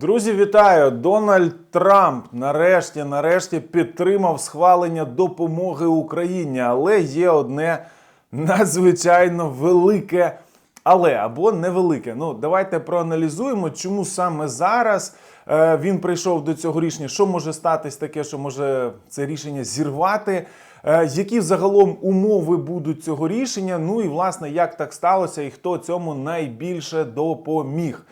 Друзі, вітаю! Дональд Трамп нарешті, нарешті підтримав схвалення допомоги Україні, але є одне надзвичайно велике, але або невелике. Ну, давайте проаналізуємо, чому саме зараз е, він прийшов до цього рішення. Що може статись таке, що може це рішення зірвати? Е, які загалом умови будуть цього рішення? Ну і власне як так сталося, і хто цьому найбільше допоміг?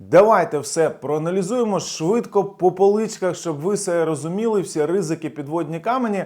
Давайте все проаналізуємо швидко по поличках, щоб ви все розуміли, всі ризики, підводні камені.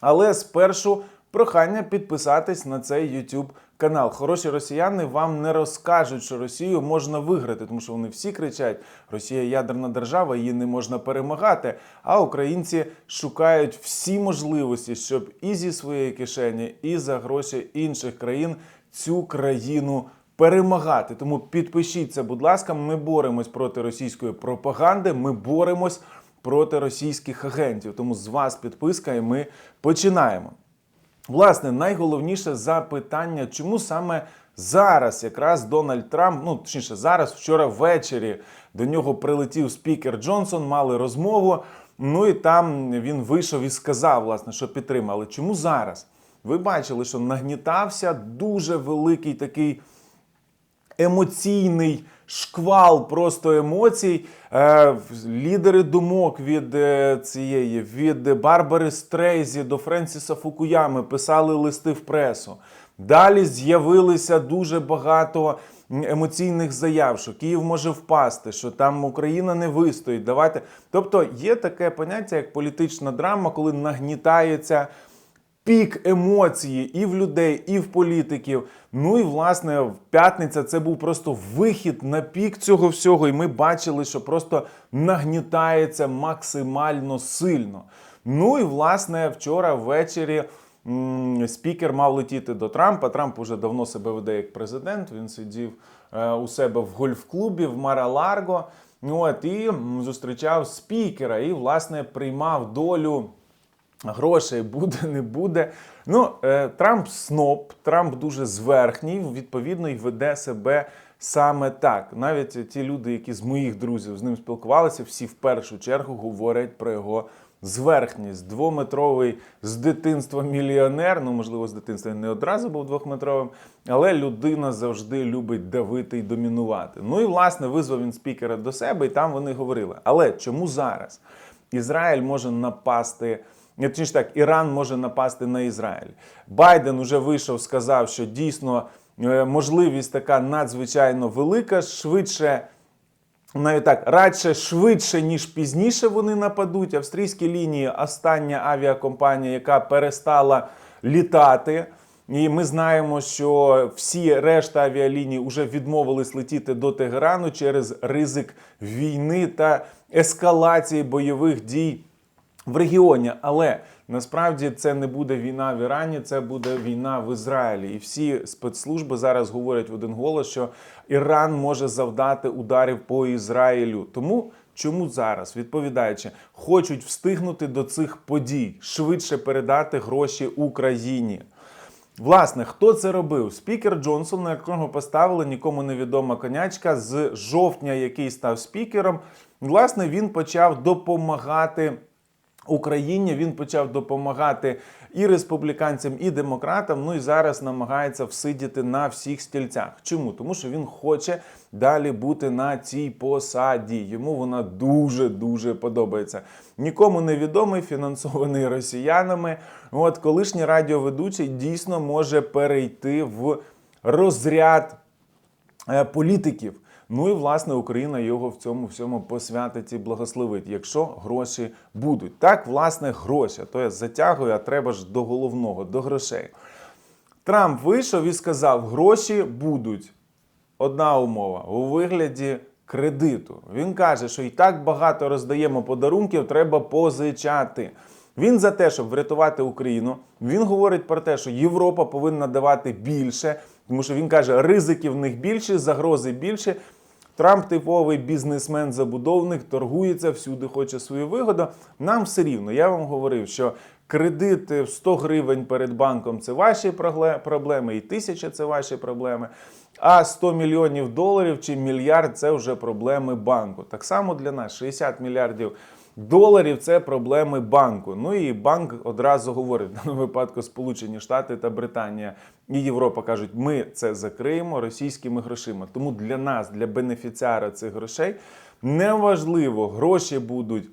Але спершу прохання підписатись на цей YouTube канал. Хороші росіяни вам не розкажуть, що Росію можна виграти, тому що вони всі кричать: Росія ядерна держава, її не можна перемагати. А українці шукають всі можливості, щоб і зі своєї кишені, і за гроші інших країн цю країну перемагати. Тому підпишіться, будь ласка, ми боремось проти російської пропаганди. Ми боремось проти російських агентів. Тому з вас підписка, і ми починаємо. Власне, найголовніше запитання, чому саме зараз якраз Дональд Трамп, ну точніше, зараз, вчора ввечері до нього прилетів спікер Джонсон, мали розмову. Ну і там він вийшов і сказав, власне, що підтримали. Чому зараз? Ви бачили, що нагнітався дуже великий такий емоційний шквал просто емоцій. Е, лідери думок від е, цієї, від Барбари Стрейзі до Френсіса Фукуями писали листи в пресу. Далі з'явилися дуже багато емоційних заяв, що Київ може впасти, що там Україна не вистоїть. Давайте. Тобто є таке поняття, як політична драма, коли нагнітається пік емоції і в людей, і в політиків. Ну і власне в п'ятниця це був просто вихід на пік цього всього. І ми бачили, що просто нагнітається максимально сильно. Ну і власне вчора ввечері. Спікер мав летіти до Трампа. Трамп уже давно себе веде як президент. Він сидів е, у себе в гольф-клубі в Мара-Ларго. От і зустрічав спікера і, власне, приймав долю грошей буде, не буде. Ну, е, Трамп сноб, Трамп дуже зверхній, відповідно, і веде себе саме так. Навіть ті люди, які з моїх друзів з ним спілкувалися, всі в першу чергу говорять про його зверхність. Двометровий з дитинства мільйонер. Ну, можливо, з дитинства не одразу був двохметровим, але людина завжди любить давити і домінувати. Ну і власне визвав він спікера до себе, і там вони говорили. Але чому зараз? Ізраїль може напасти. Ні, Точніше так, Іран може напасти на Ізраїль. Байден уже вийшов, сказав, що дійсно е, можливість така надзвичайно велика, швидше. Навіть так, радше швидше, ніж пізніше вони нападуть. Австрійські лінії остання авіакомпанія, яка перестала літати. І ми знаємо, що всі решта авіаліній вже відмовились летіти до Тегерану через ризик війни та ескалації бойових дій в регіоні. Але насправді це не буде війна в Ірані, це буде війна в Ізраїлі. І всі спецслужби зараз говорять в один голос, що Іран може завдати ударів по Ізраїлю. Тому. Чому зараз, відповідаючи, хочуть встигнути до цих подій, швидше передати гроші Україні? Власне, хто це робив? Спікер Джонсон, на якого поставили нікому невідома конячка з жовтня, який став спікером. Власне, він почав допомагати Україні. Він почав допомагати і республіканцям, і демократам. Ну і зараз намагається всидіти на всіх стільцях. Чому? Тому що він хоче далі бути на цій посаді. Йому вона дуже дуже подобається. Нікому не відомий, фінансований росіянами. От колишній радіоведучий дійсно може перейти в розряд е, політиків. Ну і власне Україна його в цьому всьому посвятить і благословить, якщо гроші будуть. Так, власне, гроші. То я затягую, а треба ж до головного, до грошей. Трамп вийшов і сказав: гроші будуть. Одна умова у вигляді кредиту. Він каже, що і так багато роздаємо подарунків, треба позичати. Він за те, щоб врятувати Україну. Він говорить про те, що Європа повинна давати більше, тому що він каже, ризики в них більше, загрози більше. Трамп типовий бізнесмен-забудовник, торгується всюди, хоче свою вигоду. Нам все рівно. Я вам говорив, що Кредит в 100 гривень перед банком це ваші проблеми, і тисяча це ваші проблеми. А 100 мільйонів доларів чи мільярд це вже проблеми банку. Так само для нас 60 мільярдів доларів це проблеми банку. Ну і банк одразу говорить, в випадку Сполучені Штати та Британія і Європа кажуть, ми це закриємо російськими грошима. Тому для нас, для бенефіціара цих грошей, неважливо, гроші будуть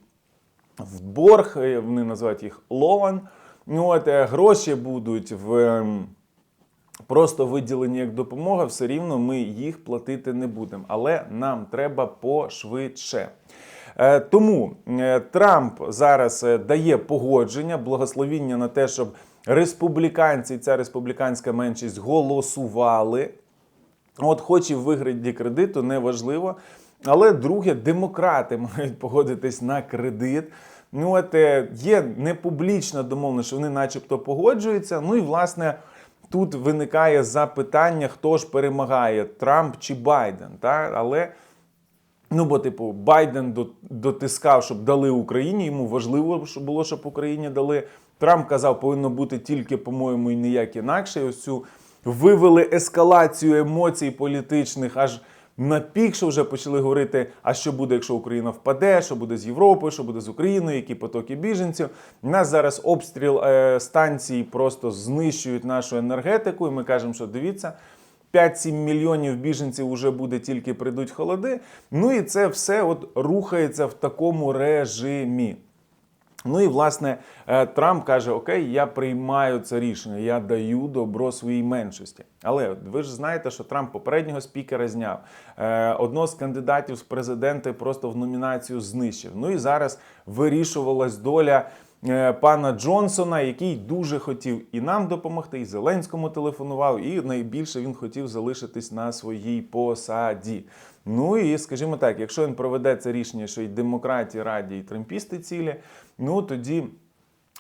в борг, е, вони називають їх лован. Ну, от, е, гроші будуть в. ем, Просто виділені як допомога, все рівно ми їх платити не будемо. Але нам треба пошвидше. Е, Тому е, Трамп зараз е, дає погодження, благословіння на те, щоб республіканці, ця республіканська меншість голосували. От, хоч і в вигляді кредиту, неважливо. Але друге, демократи мають погодитись на кредит. Ну, от є непублічна домовленість, що вони начебто погоджуються. Ну і власне тут виникає запитання, хто ж перемагає, Трамп чи Байден. Та? Але Ну, бо, типу, Байден дотискав, щоб дали Україні. Йому важливо було, щоб Україні дали. Трамп казав, повинно бути тільки, по-моєму, і ніяк інакше. І Ось цю вивели ескалацію емоцій політичних аж на пік, що вже почали говорити, а що буде, якщо Україна впаде, що буде з Європою, що буде з Україною, які потоки біженців. У нас зараз обстріл е, станцій просто знищують нашу енергетику, і ми кажемо, що дивіться. 5-7 мільйонів біженців вже буде тільки прийдуть холоди. Ну і це все от рухається в такому режимі. Ну і власне е, Трамп каже: Окей, я приймаю це рішення, я даю добро своїй меншості. Але ви ж знаєте, що Трамп попереднього спікера зняв. Е, Одного з кандидатів з президенти просто в номінацію знищив. Ну і зараз вирішувалась доля. Е, Пана Джонсона, який дуже хотів і нам допомогти, і Зеленському телефонував, і найбільше він хотів залишитись на своїй посаді. Ну і скажімо так, якщо він проведе це рішення, що й демократії раді, і трампісти цілі, ну тоді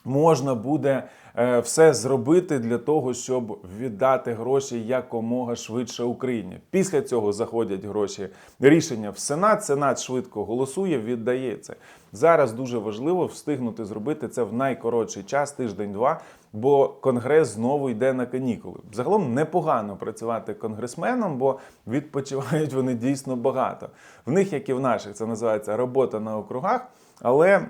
можна буде е, все зробити для того, щоб віддати гроші якомога швидше Україні. Після цього заходять гроші рішення в Сенат. Сенат швидко голосує, віддає це. Зараз дуже важливо встигнути зробити це в найкоротший час, тиждень-два. Бо конгрес знову йде на канікули. Загалом непогано працювати конгресменом, бо відпочивають вони дійсно багато. В них, як і в наших, це називається робота на округах, але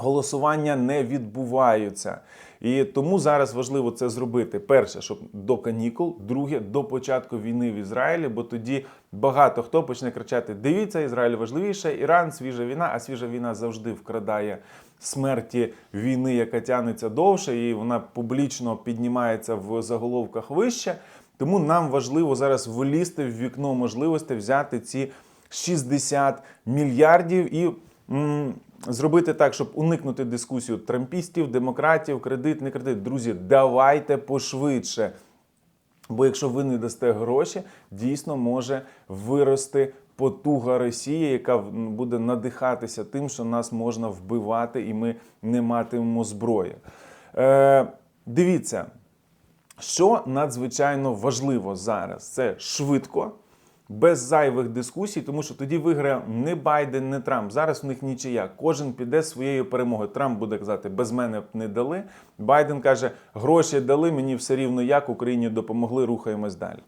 голосування не відбуваються. І тому зараз важливо це зробити. Перше, щоб до канікул, друге до початку війни в Ізраїлі, бо тоді багато хто почне кричати: Дивіться, Ізраїль важливіше, Іран, свіжа війна, а свіжа війна завжди вкрадає смерті війни, яка тягнеться довше, і вона публічно піднімається в заголовках вище. Тому нам важливо зараз влізти в вікно можливостей взяти ці 60 мільярдів і зробити так, щоб уникнути дискусію трампістів, демократів, кредит, не кредит. Друзі, давайте пошвидше. Бо якщо ви не дасте гроші, дійсно може вирости потуга Росії, яка буде надихатися тим, що нас можна вбивати, і ми не матимемо зброї. Е, дивіться, що надзвичайно важливо зараз, це швидко, без зайвих дискусій, тому що тоді виграє не Байден, не Трамп. Зараз в них нічия. Кожен піде своєю перемогою. Трамп буде казати, без мене б не дали. Байден каже, гроші дали, мені все рівно як Україні допомогли, рухаємось далі.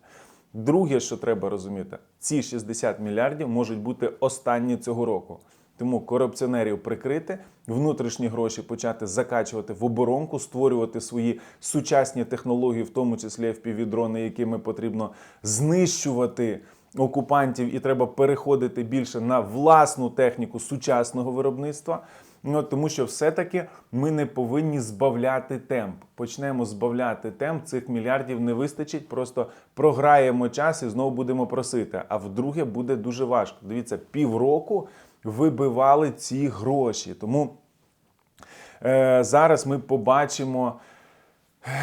Друге, що треба розуміти, ці 60 мільярдів можуть бути останні цього року. Тому корупціонерів прикрити, внутрішні гроші почати закачувати в оборонку, створювати свої сучасні технології, в тому числі FPV-дрони, якими потрібно знищувати окупантів, і треба переходити більше на власну техніку сучасного виробництва. Ну, тому що все-таки ми не повинні збавляти темп. Почнемо збавляти темп, цих мільярдів не вистачить, просто програємо час і знову будемо просити. А вдруге буде дуже важко. Дивіться, півроку вибивали ці гроші. Тому е, зараз ми побачимо.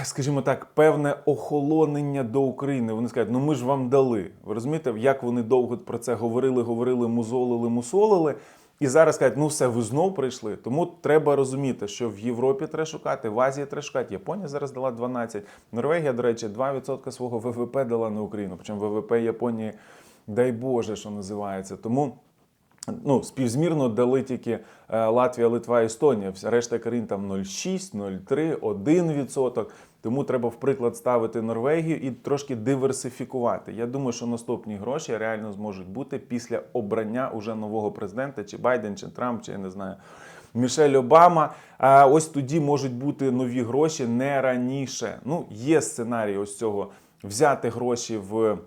Скажімо так, певне охолонення до України. Вони скажуть, ну ми ж вам дали. Ви розумієте, як вони довго про це говорили, говорили, музолили, мусолили. І зараз кажуть, ну все, ви знов прийшли. Тому треба розуміти, що в Європі треба шукати, в Азії треба шукати. Японія зараз дала 12. Норвегія, до речі, 2% свого ВВП дала на Україну. Причому ВВП Японії, дай Боже, що називається. Тому ну, співзмірно дали тільки е, Латвія, Литва, Естонія. Решта країн там 0,6, 0,3, 1%. Тому треба в приклад ставити Норвегію і трошки диверсифікувати. Я думаю, що наступні гроші реально зможуть бути після обрання уже нового президента, чи Байден, чи Трамп, чи я не знаю. Мішель Обама. А ось тоді можуть бути нові гроші не раніше. Ну, є сценарій ось цього взяти гроші в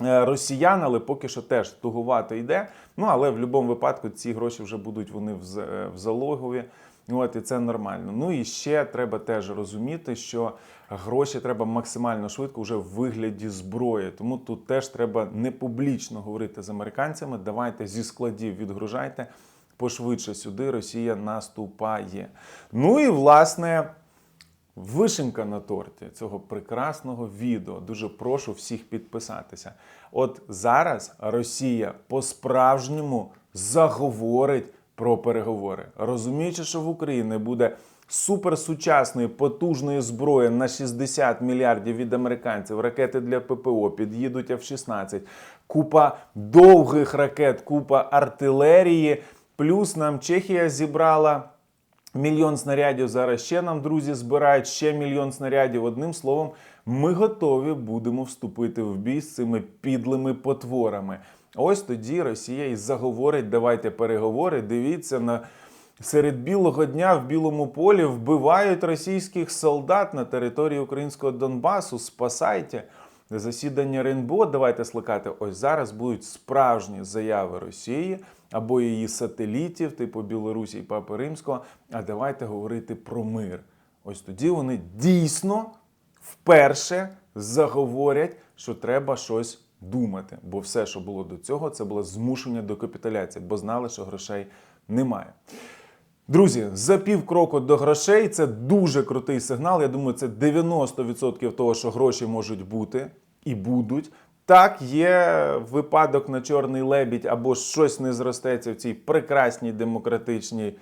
росіян, але поки що теж тугувато йде. Ну але в будь-якому випадку ці гроші вже будуть вони в, е, в залогові. От і це нормально. Ну і ще треба теж розуміти, що гроші треба максимально швидко вже в вигляді зброї. Тому тут теж треба не публічно говорити з американцями. Давайте зі складів відгружайте пошвидше сюди. Росія наступає. Ну і власне. Вишенька на торті цього прекрасного відео. Дуже прошу всіх підписатися. От зараз Росія по-справжньому заговорить про переговори, розуміючи, що в Україні буде суперсучасної потужної зброї на 60 мільярдів від американців, ракети для ППО, під'їдуть F-16, купа довгих ракет, купа артилерії. Плюс нам Чехія зібрала. Мільйон снарядів зараз ще нам друзі збирають ще мільйон снарядів. Одним словом, ми готові будемо вступити в бій з цими підлими потворами. Ось тоді Росія і заговорить. Давайте переговори. Дивіться на серед білого дня в білому полі вбивають російських солдат на території українського Донбасу. Спасайте. Засідання РНБО давайте скликати. Ось зараз будуть справжні заяви Росії або її сателітів, типу Білорусі і Папи Римського. А давайте говорити про мир. Ось тоді вони дійсно вперше заговорять, що треба щось думати. Бо все, що було до цього, це було змушення до капітуляції, бо знали, що грошей немає. Друзі, за пів кроку до грошей це дуже крутий сигнал. Я думаю, це 90% того, що гроші можуть бути і будуть. Так, є випадок на чорний лебідь або щось не зростеться в цій прекрасній демократичній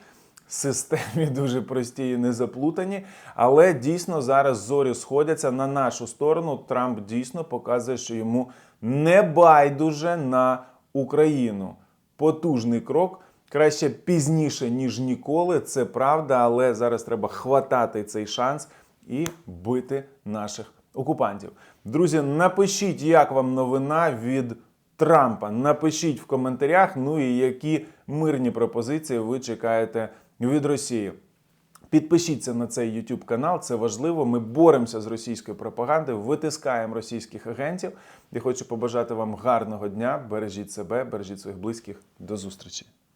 системі, дуже прості і незаплутані. Але дійсно зараз зорі сходяться на нашу сторону. Трамп дійсно показує, що йому не байдуже на Україну. Потужний крок. Краще пізніше, ніж ніколи, це правда, але зараз треба хватати цей шанс і бити наших окупантів. Друзі, напишіть, як вам новина від Трампа. Напишіть в коментарях, ну і які мирні пропозиції ви чекаєте від Росії. Підпишіться на цей YouTube канал, це важливо. Ми боремося з російською пропагандою, витискаємо російських агентів. Я хочу побажати вам гарного дня. Бережіть себе, бережіть своїх близьких. До зустрічі.